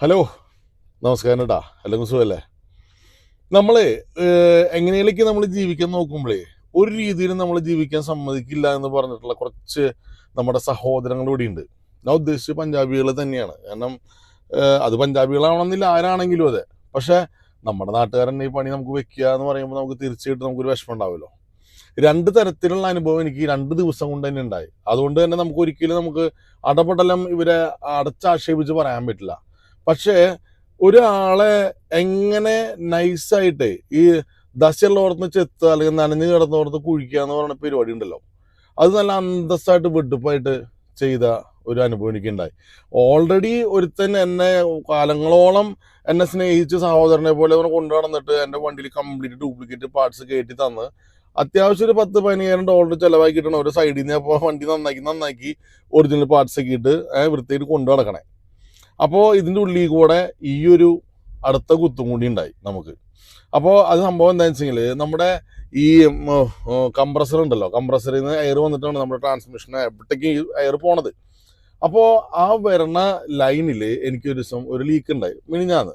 Hello നമസ്കാരം കേട്ടാ അല്ലെങ്കിൽ സുഖമല്ലേ നമ്മൾ എങ്ങനെയൊക്കെ നമ്മൾ ജീവിക്കാൻ നോക്കുമ്പോഴേ ഒരു രീതിയിലും നമ്മൾ ജീവിക്കാൻ സമ്മതിക്കില്ല എന്ന് പറഞ്ഞിട്ടുള്ള കുറച്ച് നമ്മുടെ സഹോദരങ്ങൾ ഇവിടെ ഉണ്ട് ഞാൻ ഉദ്ദേശിച്ച് പഞ്ചാബികൾ തന്നെയാണ്. കാരണം അത് പഞ്ചാബികളാവണമെന്നില്ല ആരാണെങ്കിലും അതെ. പക്ഷേ നമ്മുടെ നാട്ടുകാരൻ ഈ പണി നമുക്ക് വെക്കുക എന്ന് പറയുമ്പോൾ നമുക്ക് തീർച്ചയായിട്ടും നമുക്കൊരു വിഷമം ഉണ്ടാവുമല്ലോ രണ്ട് തരത്തിലുള്ള അനുഭവം എനിക്ക് രണ്ട് ദിവസം കൊണ്ട് തന്നെ ഉണ്ടായി. അതുകൊണ്ട് തന്നെ നമുക്ക് ഒരിക്കലും നമുക്ക് അടപടലം ഇവരെ അടച്ചാക്ഷേപിച്ച് പറയാൻ പറ്റില്ല. പക്ഷേ ഒരാളെ എങ്ങനെ നൈസായിട്ട് ഈ ദശയുള്ളോർന്ന് ചെത്തുക അല്ലെങ്കിൽ നനഞ്ഞു കിടന്നോർത്ത് കുഴിക്കുക എന്ന് പറയുന്ന പരിപാടി ഉണ്ടല്ലോ. അത് നല്ല അന്തസ്സായിട്ട് വെടുപ്പായിട്ട് ചെയ്ത ഒരു അനുഭവം എനിക്കുണ്ടായി. ഓൾറെഡി ഒരുത്തൻ എന്നെ കാലങ്ങളോളം എന്നെ സ്നേഹിച്ച് സഹോദരനെ പോലെ അവനെ കൊണ്ടു നടന്നിട്ട് എന്റെ വണ്ടിയിൽ കംപ്ലീറ്റ് ഡ്യൂപ്ലിക്കേറ്റ് പാർട്സ് കയറ്റി തന്ന് അത്യാവശ്യം ഒരു പത്ത് പതിനായിരം ഡോളർ ചിലവാക്കിയിട്ടാണ് ഒരു സൈഡിൽ നിന്ന് അപ്പോൾ വണ്ടി നന്നാക്കി നന്നാക്കി ഒറിജിനൽ പാർട്സ് ഒക്കെ ഇട്ട് വൃത്തിയായിട്ട് കൊണ്ടു നടക്കണേ. അപ്പോൾ ഇതിന്റെ ഉള്ളിൽ കൂടെ ഈ ഒരു അടുത്ത കുത്തും കൂടി ഉണ്ടായി നമുക്ക്. അപ്പോൾ അത് സംഭവം എന്താണെന്ന് വെച്ചെങ്കിൽ നമ്മുടെ ഈ കംപ്രസർ ഉണ്ടല്ലോ. കംപ്രസറിൽ നിന്ന് എയർ വന്നിട്ടാണ് നമ്മുടെ ട്രാൻസ്മിഷൻ എവിടേക്ക് എയർ പോണത്. അപ്പോൾ ആ വരണ ലൈനിൽ എനിക്കൊരു ദിവസം ഒരു ലീക്ക് ഉണ്ടായി. മിനിഞ്ഞാന്ന്.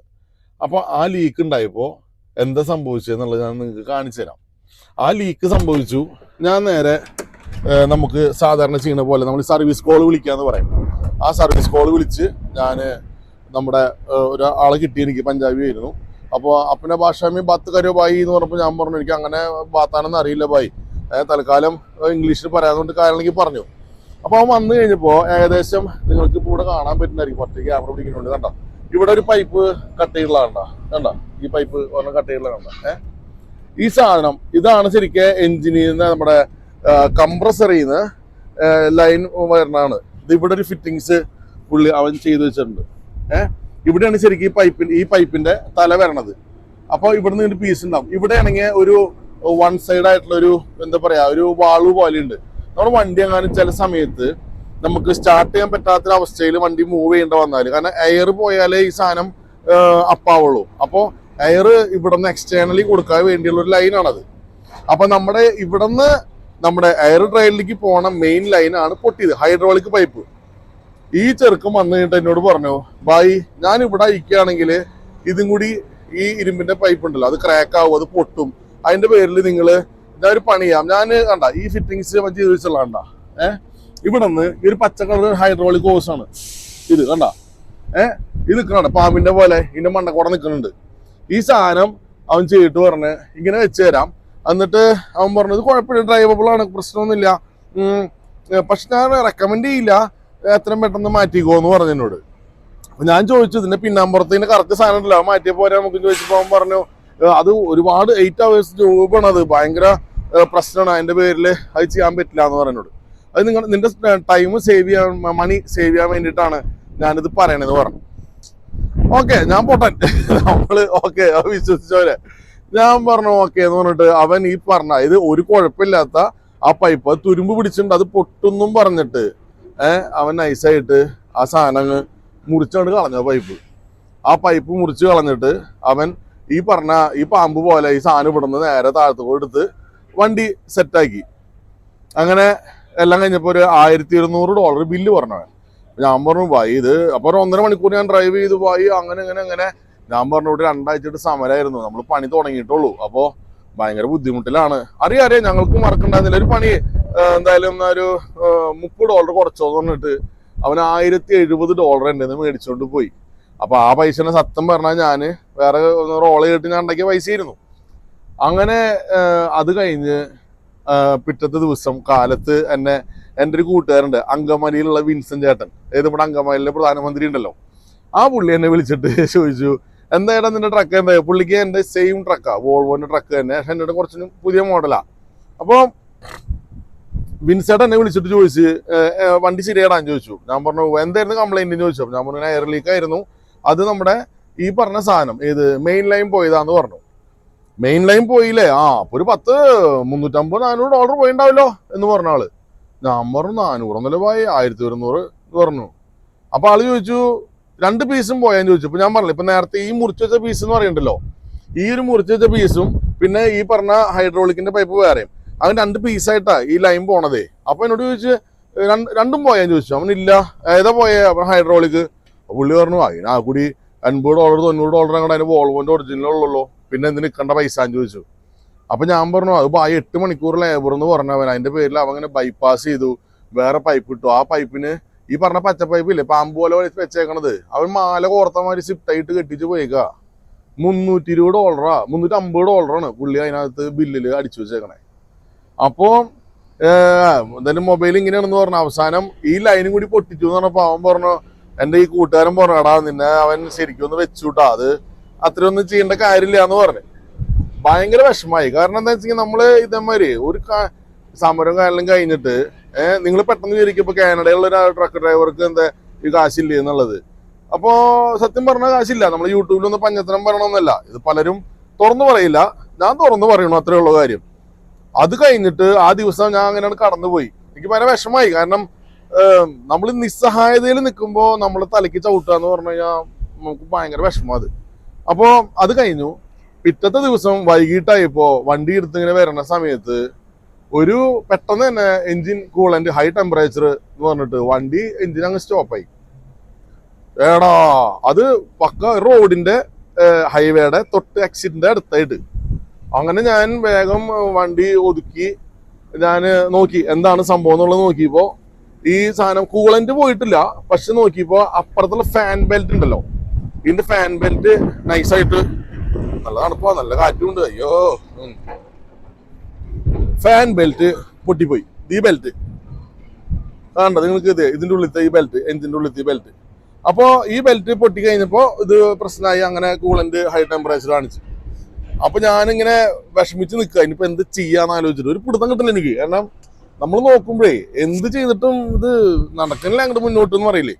അപ്പോൾ ആ ലീക്ക് ഉണ്ടായപ്പോൾ എന്താ സംഭവിച്ചതെന്നുള്ളത് ഞാൻ നിങ്ങൾക്ക് കാണിച്ചു തരാം. ആ ലീക്ക് സംഭവിച്ചു. ഞാൻ നേരെ നമുക്ക് സാധാരണ ചെയ്യുന്ന പോലെ നമ്മൾ സർവീസ് കോൾ വിളിക്കുക വിളിക്കാന്ന് പറയും. ആ സർവീസ് കോൾ വിളിച്ച് ഞാൻ നമ്മുടെ ഒരാളെ കിട്ടി എനിക്ക് പഞ്ചാബി ആയിരുന്നു. അപ്പോൾ അപ്പനെ ഭാഷാമി ബാത്ത് കരോ ബായി എന്ന് പറഞ്ഞപ്പോൾ ഞാൻ പറഞ്ഞു എനിക്ക് അങ്ങനെ ബാത്താണെന്ന് അറിയില്ല ബായി. തൽക്കാലം ഇംഗ്ലീഷിൽ പറയാതുകൊണ്ട് കാരണമെങ്കിൽ പറഞ്ഞു. അപ്പോൾ അവൻ വന്നു കഴിഞ്ഞപ്പോൾ ഏകദേശം നിങ്ങൾക്ക് ഇപ്പോൾ ഇവിടെ കാണാൻ പറ്റുന്നതായിരിക്കും. പത്ത് ക്യാമറ പിടിക്കുന്നുണ്ട് കണ്ടോ? ഇവിടെ ഒരു പൈപ്പ് കട്ട് ചെയ്തുള്ള കണ്ടോ കണ്ടോ? ഈ പൈപ്പ് ഒരെണ്ണം കട്ട് ചെയ്തുള്ള കണ്ടോ ഏഹ് ഈ സാധനം ഇതാണ് ശരിക്കും എഞ്ചിനീയറിന് നമ്മുടെ കംപ്രസറിൽ നിന്ന് ലൈൻ വരണതാണ്. ഇത് ഇവിടെ ഒരു ഫിറ്റിങ്സ് പുള്ളി അവൻ ചെയ്തു വെച്ചിട്ടുണ്ട്. ഏഹ് ഇവിടെയാണ് ശരിക്കും ഈ പൈപ്പിന്റെ ഈ പൈപ്പിന്റെ തല വരണത്. അപ്പോൾ നിന്ന് പീസ് ഉണ്ടാവും. ഇവിടെ ആണെങ്കിൽ ഒരു വൺ സൈഡ് ആയിട്ടുള്ള ഒരു എന്താ പറയാ ഒരു വാളു ഉണ്ട് നമ്മുടെ വണ്ടി എങ്ങാനും ചില സമയത്ത് നമുക്ക് സ്റ്റാർട്ട് ചെയ്യാൻ പറ്റാത്ത അവസ്ഥയിൽ വണ്ടി മൂവ് ചെയ്യേണ്ട വന്നാൽ കാരണം എയർ പോയാലേ ഈ സാധനം അപ്പാവുള്ളൂ അപ്പോൾ എയർ ഇവിടെ നിന്ന് എക്സ്റ്റേണലി കൊടുക്കാൻ വേണ്ടിയുള്ള ഒരു ലൈനാണത് അപ്പൊ നമ്മുടെ ഇവിടുന്ന് നമ്മുടെ എയർ ഡ്രൈലിലേക്ക് പോണ മെയിൻ ലൈനാണ് പൊട്ടിയത് ഹൈഡ്രോളിക് പൈപ്പ് ഈ ചെറുക്കം വന്നു കഴിഞ്ഞിട്ട് എന്നോട് പറഞ്ഞു ബായി ഞാൻ ഇവിടെ അയക്കുകയാണെങ്കിൽ ഇതും കൂടി ഈ ഇരുമ്പിന്റെ പൈപ്പ് ഉണ്ടല്ലോ അത് ക്രാക്ക് ആവും അത് പൊട്ടും. അതിന്റെ പേരിൽ നിങ്ങൾ ഞാൻ ഒരു പണിയാം. ഞാൻ കണ്ട ഈ ഫിറ്റിങ്സ് ചെയ്ത് വെച്ചുള്ള കണ്ട. ഏഹ് ഇവിടെ നിന്ന് ഈ ഒരു പച്ച കളർ ഹൈഡ്രോളിക് ആണ്. ഇത് കണ്ട? ഏഹ് ഇത് നിൽക്കണ പാമ്പിന്റെ പോലെ ഇതിന്റെ മണ്ണക്കൂടെ നിൽക്കുന്നുണ്ട് ഈ സാധനം അവൻ ചെയ്തിട്ട് പറഞ്ഞ് ഇങ്ങനെ വെച്ച് തരാം. എന്നിട്ട് അവൻ പറഞ്ഞത് കുഴപ്പമില്ല ഡ്രൈവബിൾ ആണ് പ്രശ്നമൊന്നുമില്ല. പക്ഷെ ഞാൻ റെക്കമെൻഡ് ചെയ്യില്ല എത്രയും പെട്ടെന്ന് മാറ്റിക്കോ എന്ന് പറഞ്ഞു എന്നോട്. അപ്പൊ ഞാൻ ചോദിച്ചു ഇതിന്റെ ഇതിന്റെ കറക്റ്റ് സാധനം ഉണ്ടല്ലോ മാറ്റിയ പോരാ നമുക്ക് ചോദിച്ചപ്പോൾ അവൻ പറഞ്ഞു "ഏ, അത് ഒരുപാട് എയ്റ്റ് അവേഴ്സ് ജോബാണ് അത് ഭയങ്കര പ്രശ്നമാണ് അതിന്റെ പേരിൽ അത് ചെയ്യാൻ പറ്റില്ല എന്ന് പറഞ്ഞോട് അത് നിങ്ങൾ നിന്റെ ടൈം സേവ് ചെയ്യാൻ മണി സേവ് ചെയ്യാൻ വേണ്ടിയിട്ടാണ് ഞാനിത് പറയണത് പറഞ്ഞു. ഓക്കെ ഞാൻ പോട്ടെ. നമ്മൾ ഓക്കെ വിശ്വസിച്ചോലെ ഞാൻ പറഞ്ഞു ഓക്കെ എന്ന് പറഞ്ഞിട്ട് അവൻ ഈ പറഞ്ഞ ഇത് ഒരു കുഴപ്പമില്ലാത്ത ആ പൈപ്പ് തുരുമ്പ് പിടിച്ചിട്ടുണ്ട് അത് പൊട്ടുന്നും പറഞ്ഞിട്ട്. ഏഹ് അവൻ നൈസായിട്ട് ആ സാധനം അങ്ങ് മുറിച്ചോണ്ട് കളഞ്ഞ പൈപ്പ് ആ പൈപ്പ് മുറിച്ച് കളഞ്ഞിട്ട് അവൻ ഈ പറഞ്ഞ ഈ പാമ്പ് പോലെ ഈ സാധനം ഇവിടുന്ന് നേരെ താഴത്ത് കൊടുത്ത് വണ്ടി സെറ്റാക്കി അങ്ങനെ എല്ലാം കഴിഞ്ഞപ്പോൾ ഒരു ആയിരത്തി ഇരുന്നൂറ് ഡോളർ ബില്ല് പറഞ്ഞവൻ. ഞാൻ പറഞ്ഞു വൈ ഇത് അപ്പൊ ഒരു ഒന്നര മണിക്കൂർ ഞാൻ ഡ്രൈവ് ചെയ്തു ഭായി അങ്ങനെ അങ്ങനെ അങ്ങനെ ഞാൻ പറഞ്ഞു ഇവിടെ രണ്ടാഴ്ചയായിട്ട് സമരമായിരുന്നു നമ്മൾ പണി തുടങ്ങിയിട്ടുള്ളൂ. അപ്പോ ഭയങ്കര ബുദ്ധിമുട്ടിലാണ്. അറിയാം അറിയാം. ഞങ്ങൾക്ക് മറക്കണ്ടായിരുന്നില്ല. ഒരു പണി എന്തായാലും ഒരു മുപ്പത് ഡോളർ കുറച്ചോന്ന് പറഞ്ഞിട്ട് അവൻ ആയിരത്തി എഴുപത് ഡോളർ എന്റെ നിന്ന് മേടിച്ചോണ്ട് പോയി. അപ്പൊ ആ പൈസനെ സത്യം പറഞ്ഞാൽ ഞാൻ വേറെ റോൾ കേട്ട് ഞാൻ ഉണ്ടാക്കിയ പൈസയായിരുന്നു. അങ്ങനെ അത് കഴിഞ്ഞ് പിറ്റത്തെ ദിവസം കാലത്ത് എന്നെ എന്റെ ഒരു കൂട്ടുകാരുണ്ട് അങ്കമാലിയിലുള്ള വിൻസൻ ചേട്ടൻ. ഏത് അങ്കമാലിയിലെ പ്രധാനമന്ത്രി ഉണ്ടല്ലോ ആ പുള്ളി എന്നെ വിളിച്ചിട്ട് ചോദിച്ചു എന്തായാലും നിന്റെ ട്രക്ക് എന്താ? പുള്ളിക്ക് എന്റെ സെയിം ട്രക്കാ വോൾവോന്റെ ട്രക്ക് തന്നെ. എന്റെ കുറച്ചും പുതിയ മോഡലാ അപ്പോൾ വിൻസേട്ടൻ എന്നെ വിളിച്ചിട്ട് ചോദിച്ച് "ഏഹ്, ഏഹ്, വണ്ടി ശരിയാടാൻ ചോദിച്ചു. ഞാൻ പറഞ്ഞു എന്തായിരുന്നു കംപ്ലൈന്റ് ചോദിച്ചു. അപ്പോൾ ഞാൻ പറഞ്ഞു എയർ ലീക്ക് ആയിരുന്നു. അത് നമ്മുടെ ഈ പറഞ്ഞ സാധനം ഏത് മെയിൻ ലൈൻ പോയതാന്ന് പറഞ്ഞു. മെയിൻ ലൈൻ പോയില്ലേ? ആ അപ്പൊ ഒരു പത്ത് മുന്നൂറ്റമ്പത് നാനൂറ് ഡോളർ പോയിണ്ടാവല്ലോ എന്ന് പറഞ്ഞ ആൾ. ഞാൻ പറഞ്ഞു നാനൂറൊന്നല്ല പോയി? ആയിരത്തി ഒരുന്നൂറ് എന്ന് പറഞ്ഞു. അപ്പൊ ആൾ ചോദിച്ചു രണ്ട് പീസും പോയാന്ന് ചോദിച്ചു ഇപ്പൊ ഞാൻ പറഞ്ഞു ഇപ്പൊ നേരത്തെ ഈ മുറിച്ച് വെച്ച പീസ് എന്ന് പറയുന്നുണ്ടല്ലോ ഈ ഒരു മുറിച്ച് വെച്ച പീസും പിന്നെ ഈ പറഞ്ഞ ഹൈഡ്രോളിക്കിന്റെ പൈപ്പ് വേറെയും. അവൻ രണ്ട് പീസായിട്ടാ ഈ ലൈൻ പോണതേ. അപ്പൊ എന്നോട് ചോദിച്ചു രണ്ട് പോയാന്ന് ചോദിച്ചു. അവൻ ഇല്ല. ഏതാ പോയേ? അപ്പൊ ഹൈഡ്രോളിക്. പുള്ളി പറഞ്ഞു അതിനാ കൂടി അൻപത് ഡോളർ തൊണ്ണൂറ് ഡോളർ അങ്ങോട്ട് അതിന് വോൾവോന്റെ ഒറിജിനൽ ഉള്ളല്ലോ പിന്നെ എന്തിന് നിൽക്കേണ്ട പൈസ? എന്ന് ചോദിച്ചു. അപ്പൊ ഞാൻ പറഞ്ഞു അത് ആ എട്ട് മണിക്കൂർ ലേബർ എന്ന് പറഞ്ഞവൻ. അതിന്റെ പേരിൽ അവൻ അങ്ങനെ ബൈപ്പാസ് ചെയ്തു. വേറെ പൈപ്പ് ഇട്ടു. ആ പൈപ്പിന് ഈ പറഞ്ഞ പച്ച പൈപ്പ് ഇല്ലേ പാമ്പ് പോലെ വെച്ചേക്കണത്. അവൻ മാല കോർത്തമാതിരി സിഫ്റ്റായിട്ട് കെട്ടിച്ച് പോയേക്കാ. മുന്നൂറ്റി ഇരുപത് ഡോളറാ മുന്നൂറ്റി അമ്പത് ഡോളറാണ് പുള്ളി അതിനകത്ത് ബില്ലിൽ അടിച്ചു വെച്ചേക്കണേ. അപ്പോൾ എന്തായാലും മൊബൈൽ ഇങ്ങനെയാണെന്ന് പറഞ്ഞു അവസാനം ഈ ലൈനും കൂടി പൊട്ടിച്ചു എന്ന് പറഞ്ഞപ്പോൾ അവൻ പറഞ്ഞു എന്റെ ഈ കൂട്ടുകാരൻ പറഞ്ഞു നിന്നെ അവൻ ശരിക്കും ഒന്ന് വെച്ചുട്ടാ. അത് അത്രയൊന്നും ചെയ്യേണ്ട കാര്യമില്ല എന്ന് പറഞ്ഞു. ഭയങ്കര വിഷമായി കാരണം എന്താ വെച്ചാൽ നമ്മൾ ഇതേമാതിരി ഒരു സമരം കാലം കഴിഞ്ഞിട്ട് ഏഹ് നിങ്ങൾ പെട്ടെന്ന് വിചാരിക്കും കാനഡയിലുള്ള ഒരു ട്രക്ക് ഡ്രൈവർക്ക് എന്താ ഈ കാശില്ലേ എന്നുള്ളത്. അപ്പോ സത്യം പറഞ്ഞ കാശില്ല. നമ്മൾ യൂട്യൂബിലൊന്ന് പഞ്ഞത്തരം പറയണമെന്നല്ല ഇത് പലരും തുറന്നു പറയില്ല. ഞാൻ തുറന്നു പറയണു അത്രേ ഉള്ള കാര്യം. അത് കഴിഞ്ഞിട്ട് ആ ദിവസം ഞാൻ അങ്ങനെയാണ് കടന്നുപോയി. എനിക്ക് ഭയങ്കര വിഷമായി കാരണം നമ്മൾ നിസ്സഹായതയിൽ നിൽക്കുമ്പോൾ നമ്മൾ തലയ്ക്ക് ചവിട്ടുക എന്ന് പറഞ്ഞു കഴിഞ്ഞാൽ നമുക്ക് ഭയങ്കര വിഷമം അത്. അപ്പോൾ അത് കഴിഞ്ഞു. പിറ്റത്തെ ദിവസം വൈകിട്ടായപ്പോൾ വണ്ടി എടുത്ത് ഇങ്ങനെ വരുന്ന സമയത്ത് ഒരു പെട്ടെന്ന് തന്നെ എഞ്ചിൻ കൂളന്റ് ഹൈ ടെമ്പറേച്ചർ എന്ന് പറഞ്ഞിട്ട് വണ്ടി എൻജിൻ അങ്ങ് സ്റ്റോപ്പായി ഏടാ അത് പക്ക റോഡിന്റെ ഹൈവേയുടെ തൊട്ട് എക്സിറ്റിന്റെ അടുത്തായിട്ട്. അങ്ങനെ ഞാൻ വേഗം വണ്ടി ഒതുക്കി ഞാൻ നോക്കി. എന്താണ് സംഭവം എന്നുള്ളത് നോക്കിയപ്പോ ഈ സാധനം കൂളന്റ് പോയിട്ടില്ല. പക്ഷെ നോക്കിയപ്പോ അപ്പുറത്തുള്ള ഫാൻ ബെൽറ്റ് ഉണ്ടല്ലോ. ഇതിന്റെ ഫാൻ ബെൽറ്റ് നൈസായിട്ട് നല്ല തണുപ്പാ നല്ല കാറ്റും ഉണ്ട് അയ്യോ ഫാൻ ബെൽറ്റ് പൊട്ടിപ്പോയി. ഈ ബെൽറ്റ് കാണണ്ട നിങ്ങൾക്ക് ഇത് ഇതിന്റെ ഉള്ളിലത്തെ ഈ ബെൽറ്റ് എഞ്ചിന്റെ ഉള്ളിലത്തെ ഈ ബെൽറ്റ് അപ്പോ ഈ ബെൽറ്റ് പൊട്ടി കഴിഞ്ഞപ്പോ ഇത് പ്രശ്നമായി അങ്ങനെ കൂളന്റ് ഹൈ ടെമ്പറേച്ചർ കാണിച്ചു. അപ്പൊ ഞാനിങ്ങനെ വിഷമിച്ച് നിൽക്കുക. ഇനിയിപ്പോ എന്ത് ചെയ്യാന്ന് ആലോചിച്ചിട്ട് ഒരു പിടുത്തം കിട്ടില്ല എനിക്ക്. കാരണം നമ്മൾ നോക്കുമ്പോഴേ എന്ത് ചെയ്തിട്ടും ഇത് നടക്കുന്നില്ല അങ്ങോട്ട് മുന്നോട്ട് എന്ന് പറയില്ലേ.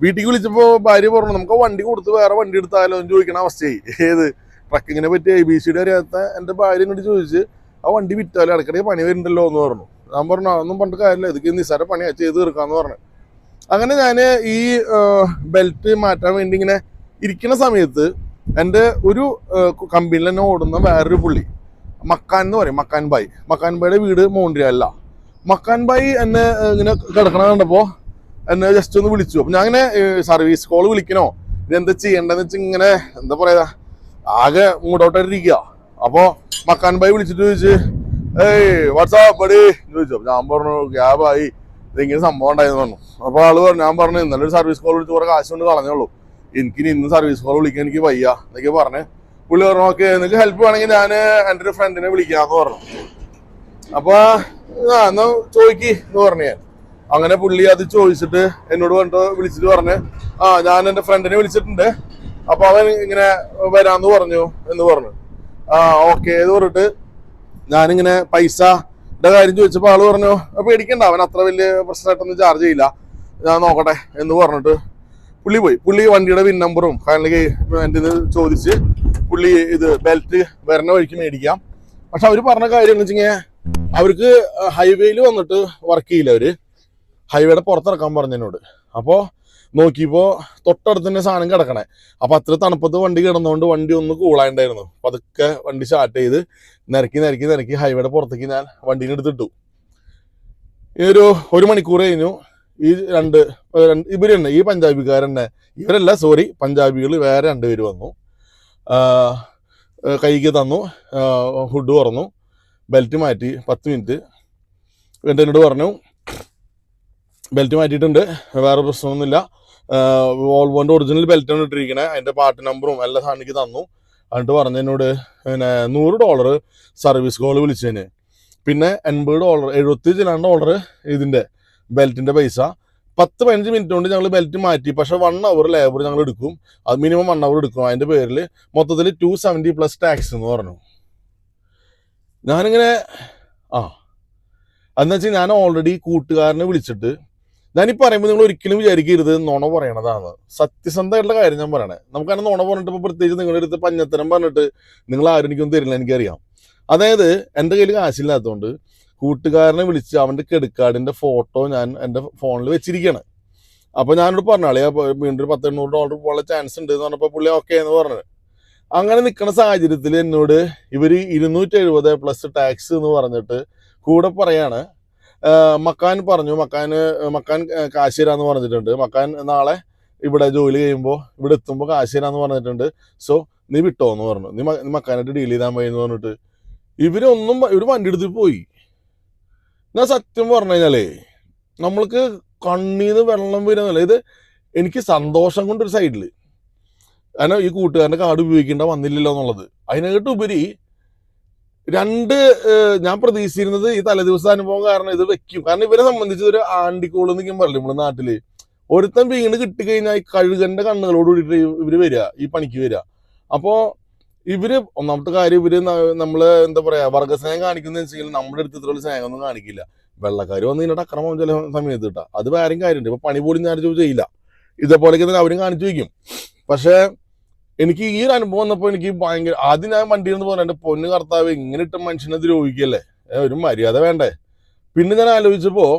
വീട്ടിൽ വിളിച്ചപ്പോൾ ഭാര്യ പറഞ്ഞു നമുക്ക് വണ്ടി കൊടുത്ത് വേറെ വണ്ടി എടുത്താലോ? എന്ന് ചോദിക്കണ അവസ്ഥയായി. ഏത്? ട്രക്കിങ്ങിനെ പറ്റി എ ബി സിയുടെ അറിയാത്ത എന്റെ ഭാര്യ ഇങ്ങോട്ട് ചോദിച്ച് ആ വണ്ടി വിറ്റാലും ഇടയ്ക്കിടയ്ക്ക് പണി വരുന്നുണ്ടല്ലോ എന്ന് പറഞ്ഞു. ഞാൻ പറഞ്ഞു അതൊന്നും പണ്ട് കാര്യമില്ല. ഇതൊക്കെ നിസ്സാര പണിയാ. ചെയ്ത് തീർക്കാന്ന് പറഞ്ഞു. അങ്ങനെ ഞാൻ ഈ ബെൽറ്റ് മാറ്റാൻ വേണ്ടി ഇങ്ങനെ ഇരിക്കുന്ന സമയത്ത് എന്റെ ഒരു കമ്പനിയിൽ തന്നെ ഓടുന്ന വേറൊരു പുള്ളി മക്കാൻ എന്ന് പറയും മക്കാൻ ബായി. മക്കാൻ ബായിയുടെ വീട് മോണ്ട്രിയല്ല മക്കാൻ ബായി എന്നെ ഇങ്ങനെ കിടക്കണ കണ്ടപ്പോൾ എന്നെ ജസ്റ്റ് ഒന്ന് വിളിച്ചു. അപ്പം ഞാൻ ഇങ്ങനെ സർവീസ് കോൾ വിളിക്കണോ? ഇതെന്താ ചെയ്യേണ്ടതെന്ന് വെച്ച് ഇങ്ങനെ എന്താ പറയുക ആകെ മൂടൗട്ടായിട്ടിരിക്കുക അപ്പോ മക്കാൻ ബൈ വിളിച്ചിട്ട് ചോദിച്ച് ഏയ് വാട്സാപ്പ് ബഡി ചോദിച്ചു. ഞാൻ പറഞ്ഞു ക്യാബായി ഇതിങ്ങനെ സംഭവം ഉണ്ടായെന്ന് പറഞ്ഞു. അപ്പൊ ആൾ പറഞ്ഞു ഞാൻ പറഞ്ഞു ഇന്നലെ ഒരു സർവീസ് കോൾ വിളിച്ച് കുറെ കാശ് കൊണ്ട് കളഞ്ഞോളൂ എനിക്ക് ഇന്ന് സർവീസ് കോൾ വിളിക്കാൻ എനിക്ക് വയ്യ. എന്നൊക്കെ പറഞ്ഞ് പുള്ളി പറഞ്ഞു ഓക്കെ നിനക്ക് ഹെൽപ്പ് വേണമെങ്കിൽ ഞാൻ എന്റെ ഒരു ഫ്രണ്ടിനെ വിളിക്കാന്ന് പറഞ്ഞു. അപ്പൊ ആ എന്നാ ചോദിക്ക് എന്ന് പറഞ്ഞു ഞാൻ. അങ്ങനെ പുള്ളി അത് ചോദിച്ചിട്ട് എന്നോട് പറഞ്ഞിട്ട് വിളിച്ചിട്ട് പറഞ്ഞ് ആ ഞാൻ എന്റെ ഫ്രണ്ടിനെ വിളിച്ചിട്ടുണ്ട്. അപ്പൊ അവൻ ഇങ്ങനെ വരാന്ന് പറഞ്ഞു എന്ന് പറഞ്ഞു. ആ ഓക്കെ എന്ന് പറഞ്ഞിട്ട് ഞാനിങ്ങനെ പൈസ കാര്യം ചോദിച്ചപ്പോൾ ആൾ പറഞ്ഞു "ആ, പേടിക്കണ്ട അവൻ അത്ര വലിയ പ്രശ്നമായിട്ടൊന്നും ചാർജ് ചെയ്യില്ല. ഞാൻ നോക്കട്ടെ എന്ന് പറഞ്ഞിട്ട് പുള്ളി പോയി. പുള്ളി വണ്ടിയുടെ വിൻ നമ്പറും ഫാനിലേക്ക് എന്റെ ചോദിച്ച് പുള്ളി ഇത് ബെൽറ്റ് വരണ വഴിക്ക് മേടിക്കാം. പക്ഷെ അവർ പറഞ്ഞ കാര്യം എന്ന് വെച്ചാൽ അവർക്ക് ഹൈവേയിൽ വന്നിട്ട് വർക്ക് ചെയ്യില്ല അവർ. ഹൈവേയുടെ പുറത്തിറക്കാൻ പറഞ്ഞതിനോട് എന്നോട് അപ്പോ നോക്കിയപ്പോ തൊട്ടടുത്ത് തന്നെ സാധനം കിടക്കണേ. അപ്പൊ അത്ര തണുപ്പത്ത് വണ്ടി കിടന്നുകൊണ്ട് വണ്ടി ഒന്ന് കൂളായിട്ടുണ്ടായിരുന്നു അതൊക്കെ വണ്ടി സ്റ്റാർട്ട് ചെയ്ത് നിരക്കി നിരക്കി നിരക്കി ഹൈവേയുടെ പുറത്തേക്ക് ഞാൻ വണ്ടീനെ എടുത്തിട്ടു. ഈ ഒരു ഒരു മണിക്കൂർ കഴിഞ്ഞു. ഈ രണ്ട് ഇവർ തന്നെ ഈ പഞ്ചാബിക്കാരന്നെ ഇവരല്ല സോറി പഞ്ചാബികൾ വേറെ രണ്ടുപേര് വന്നു. കൈക്ക് തന്നു. ഹുഡ് തുറന്നു. ബെൽറ്റ് മാറ്റി പത്ത് മിനിറ്റ് എന്നിട്ട് എന്നോട് പറഞ്ഞു ബെൽറ്റ് മാറ്റിയിട്ടുണ്ട് വേറെ പ്രശ്നമൊന്നുമില്ല. വോൾവോന്റെ ഒറിജിനൽ ബെൽറ്റാണ് ഇട്ടിരിക്കണേ. അതിന്റെ പാർട്ട് നമ്പറും എല്ലാം സാധനിക്ക് തന്നു. എന്നിട്ട് പറഞ്ഞു എന്നോട് പിന്നെ നൂറ് ഡോളർ സർവീസ് കോൾ വിളിച്ചതിന്. പിന്നെ എൺപത് ഡോളർ എഴുപത്തി ചിലാണ്ട് ഡോളർ ഇതിന്റെ ബെൽറ്റിന്റെ പൈസ. പത്ത് പതിനഞ്ച് മിനിറ്റ് കൊണ്ട് ഞങ്ങൾ ബെൽറ്റ് മാറ്റി. പക്ഷെ വൺ അവർ ലേബർ ഞങ്ങൾ എടുക്കും. അത് മിനിമം വൺ അവർ എടുക്കും. അതിന്റെ പേരിൽ മൊത്തത്തിൽ ടു സെവന്റി പ്ലസ് ടാക്സ് എന്ന് പറഞ്ഞു. ഞാനിങ്ങനെ ആ. എന്നുവെച്ചാൽ ഞാൻ ഓൾറെഡി കൂട്ടുകാരനെ വിളിച്ചിട്ട് ഞാനീ പറയുമ്പോൾ നിങ്ങൾ ഒരിക്കലും വിചാരിക്കരുത് നുണ പറയണതാണ്. സത്യസന്ധമായിട്ടുള്ള കാര്യം ഞാൻ പറയണേ. നമുക്കങ്ങനെ നുണ പറഞ്ഞിട്ട് ഇപ്പോൾ പ്രത്യേകിച്ച് നിങ്ങളുടെ അടുത്ത് പഞ്ഞത്തരം പറഞ്ഞിട്ട് നിങ്ങൾ ആരും എനിക്കൊന്നും തരില്ല എനിക്കറിയാം. അതായത് എന്റെ കയ്യിൽ കാശില്ലാത്തതുകൊണ്ട് കൂട്ടുകാരനെ വിളിച്ച് അവന്റെ കെടുക്കാടിന്റെ ഫോട്ടോ ഞാൻ എന്റെ ഫോണിൽ വെച്ചിരിക്കുകയാണ് അപ്പോൾ ഞാനോട് പറഞ്ഞാളെ വീണ്ടും ഒരു പത്ത് എണ്ണൂറ് ഡോളർ പോകാനുള്ള ചാൻസ് ഉണ്ട് എന്ന് പറഞ്ഞപ്പോൾ പുള്ളി ഓക്കെ എന്ന് പറഞ്ഞത്. അങ്ങനെ നിൽക്കുന്ന സാഹചര്യത്തിൽ എന്നോട് ഇവർ ഇരുന്നൂറ്റി എഴുപത് പ്ലസ് ടാക്സ് എന്ന് പറഞ്ഞിട്ട് കൂടെ പറയാണ് മക്കാൻ പറഞ്ഞു മക്കാൻ മക്കാൻ ആ, കാശ് തരാന്ന് പറഞ്ഞിട്ടുണ്ട്. മക്കാൻ നാളെ ഇവിടെ ജോലി ചെയ്യുമ്പോൾ ഇവിടെ എത്തുമ്പോൾ കാശ് തരാന്ന് പറഞ്ഞിട്ടുണ്ട്. സോ നീ വിട്ടോ എന്ന് പറഞ്ഞു. നീ മക്കാനായിട്ട് ഡീൽ ചെയ്താൽ മതി എന്ന് പറഞ്ഞിട്ട്. ഇവരൊന്നും ഇവർ വണ്ടി എടുത്ത് പോയി. ഞാൻ സത്യം പറഞ്ഞു കഴിഞ്ഞാലേ നമ്മൾക്ക് കണ്ണീന്ന് വെള്ളം വരുന്നില്ല. ഇത് എനിക്ക് സന്തോഷം കൊണ്ടൊരു സൈഡിൽ കാരണം ഈ കൂട്ടുകാരന്റെ കാർഡ് ഉപയോഗിക്കേണ്ട വന്നില്ലല്ലോ എന്നുള്ളത്. അതിനായിട്ട് ഉപരി രണ്ട് ഞാൻ പ്രതീക്ഷിച്ചിരുന്നത് ഈ തലേദിവസ അനുഭവം കാരണം ഇത് വെക്കും. കാരണം ഇവരെ സംബന്ധിച്ച് ഒരു ആണ്ടിക്കോൾ എന്നൊക്കെ പറയില്ലേ നമ്മുടെ നാട്ടിൽ. ഒരുത്തൻ വീണ് കിട്ടിക്കഴിഞ്ഞാൽ ഈ കഴുകന്റെ കണ്ണുകളോട് കൂടിയിട്ട് ഇവർ വരിക ഈ പണിക്ക് വരിക അപ്പോ ഇവർ ഒന്നാമത്തെ കാര്യം ഇവർ നമ്മൾ എന്താ പറയാ വർഗസ്നേഹം കാണിക്കുന്ന വെച്ചാൽ നമ്മുടെ അടുത്ത് ഇത്രയുള്ള സ്നേഹമൊന്നും കാണിക്കില്ല. വെള്ളക്കാർ വന്ന് ഇതിന്റെ അക്രമം ചില സമയത്ത് കിട്ടാം. അത് വേറെയും കാര്യമുണ്ട്. ഇപ്പൊ പണി പോലും ഞാൻ ചെയ്യില്ല. ഇതേപോലെയൊക്കെ തന്നെ അവരും കാണിച്ചു വയ്ക്കും. പക്ഷെ എനിക്ക് ഈ ഒരു അനുഭവം വന്നപ്പോൾ എനിക്ക് ഭയങ്കര ആദ്യം ഞാൻ വണ്ടിയിൽ നിന്ന് പോലെ എന്റെ പൊന്ന് കർത്താവ് ഇങ്ങനെ ഇട്ട മനുഷ്യനെ ദ്രോഹിക്കല്ലേ? ഒരു മര്യാദ വേണ്ടേ? പിന്നെ ഞാൻ ആലോചിച്ചപ്പോൾ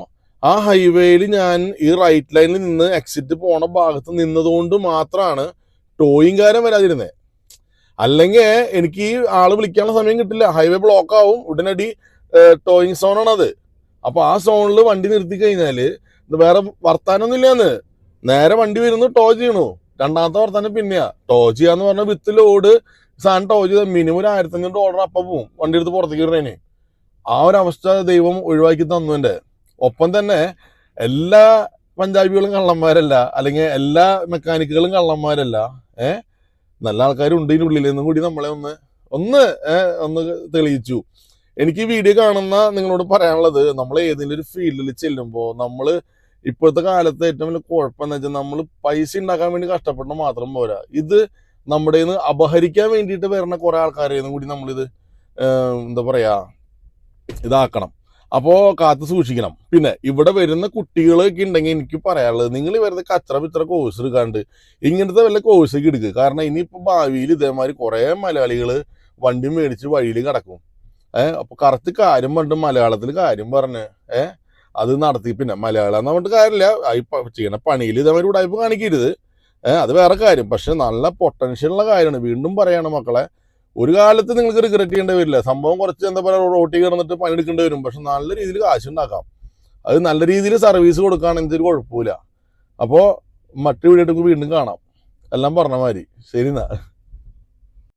ആ ഹൈവേയിൽ ഞാൻ ഈ റൈറ്റ് ലൈനിൽ നിന്ന് എക്സിറ്റ് പോണ ഭാഗത്ത് നിന്നതുകൊണ്ട് മാത്രമാണ് ടോയിങ്കാരൻ വരാതിരുന്നത് അല്ലെങ്കിൽ എനിക്ക് ആൾ വിളിക്കാനുള്ള സമയം കിട്ടില്ല. ഹൈവേ ബ്ലോക്ക് ആവും ഉടനടി ടോയിങ് സോൺ അപ്പോൾ അപ്പൊ ആ സോണിൽ വണ്ടി നിർത്തി കഴിഞ്ഞാൽ ഇത് വേറെ വർത്താനൊന്നും ഇല്ലാന്ന് നേരെ വണ്ടി വരുന്നു ടോ ചെയ്യണു. രണ്ടാമത്തെ വർത്താനം പിന്നെയാ. ടോ ചെയ്യാന്ന് പറഞ്ഞ വിത്ത് ലോഡ്. സാധനം ടോ ചെയ്ത മിനിമം ഒരു ആയിരത്തി അഞ്ഞൂറ് ഡോളർ അപ്പം പോവും. വണ്ടി എടുത്ത് പുറത്തേക്ക് ഇടുന്നതിന് ആ ഒരു അവസ്ഥ ദൈവം ഒഴിവാക്കി തന്നു എന്റെ. ഒപ്പം തന്നെ എല്ലാ പഞ്ചാബികളും കള്ളന്മാരല്ല. അല്ലെങ്കിൽ എല്ലാ മെക്കാനിക്കുകളും കള്ളന്മാരല്ല. ഏഹ് നല്ല ആൾക്കാരുണ്ട് ഇതിനുള്ളിൽ എന്നും കൂടി നമ്മളെ ഒന്ന് ഒന്ന് ഒന്ന് തെളിയിച്ചു. എനിക്ക് വീഡിയോ കാണുന്ന നിങ്ങളോട് പറയാനുള്ളത് നമ്മൾ ഏതെങ്കിലും ഒരു ഫീൽഡിൽ ചെല്ലുമ്പോൾ നമ്മൾ ഇപ്പോഴത്തെ കാലത്ത് ഏറ്റവും വലിയ കുഴപ്പം എന്ന് വെച്ചാൽ നമ്മൾ പൈസ ഉണ്ടാക്കാൻ വേണ്ടി കഷ്ടപ്പെടണം മാത്രം പോരാ. ഇത് നമ്മുടെ നിന്ന് അപഹരിക്കാൻ വേണ്ടിയിട്ട് വരുന്ന കുറെ ആൾക്കാരെ കൂടി നമ്മളിത് എന്താ പറയാ ഇതാക്കണം. അപ്പോ കാത്തു സൂക്ഷിക്കണം. പിന്നെ ഇവിടെ വരുന്ന കുട്ടികളൊക്കെ ഉണ്ടെങ്കിൽ എനിക്ക് പറയാനുള്ളത് നിങ്ങൾ വരുന്ന കച്ചറ പിച്ചറ കോഴ്സ് എടുക്കാണ്ട് ഇങ്ങനത്തെ വല്ല കോഴ്സൊക്കെ എടുക്കുക കാരണം ഇനിയിപ്പോ ഭാവിയിൽ ഇതേമാതിരി കുറേ മലയാളികൾ വണ്ടി മേടിച്ച് വഴിയിൽ കിടക്കും. ഏഹ് അപ്പൊ കറക്റ്റ് കാര്യം പറഞ്ഞിട്ട് മലയാളത്തിൽ കാര്യം പറഞ്ഞ് ഏഹ് അത് നടത്തി. പിന്നെ മലയാളം പറഞ്ഞിട്ട് കാര്യമില്ല. ചെയ്യണ പണിയിൽ ഇതേമാതിരി ഉടായ്പ കാണിക്കരുത്. അത് വേറെ കാര്യം. പക്ഷെ നല്ല പൊട്ടൻഷ്യൽ ഉള്ള കാര്യമാണ്. വീണ്ടും പറയാണ് മക്കളെ ഒരു കാലത്ത് നിങ്ങൾക്ക് റിഗ്രറ്റ് ചെയ്യേണ്ടി വരില്ല. സംഭവം കുറച്ച് എന്താ പറയുക റോട്ടി കിടന്നിട്ട് പണിയെടുക്കേണ്ടി വരും. പക്ഷെ നല്ല രീതിയിൽ കാശ് ഉണ്ടാക്കാം. അത് നല്ല രീതിയിൽ സർവീസ് കൊടുക്കുകയാണെങ്കിൽ ഒരു കുഴപ്പമില്ല. അപ്പോൾ മറ്റു വീഡിയോ വീണ്ടും കാണാം. എല്ലാം പറഞ്ഞ മാതിരി. ശരി എന്നാ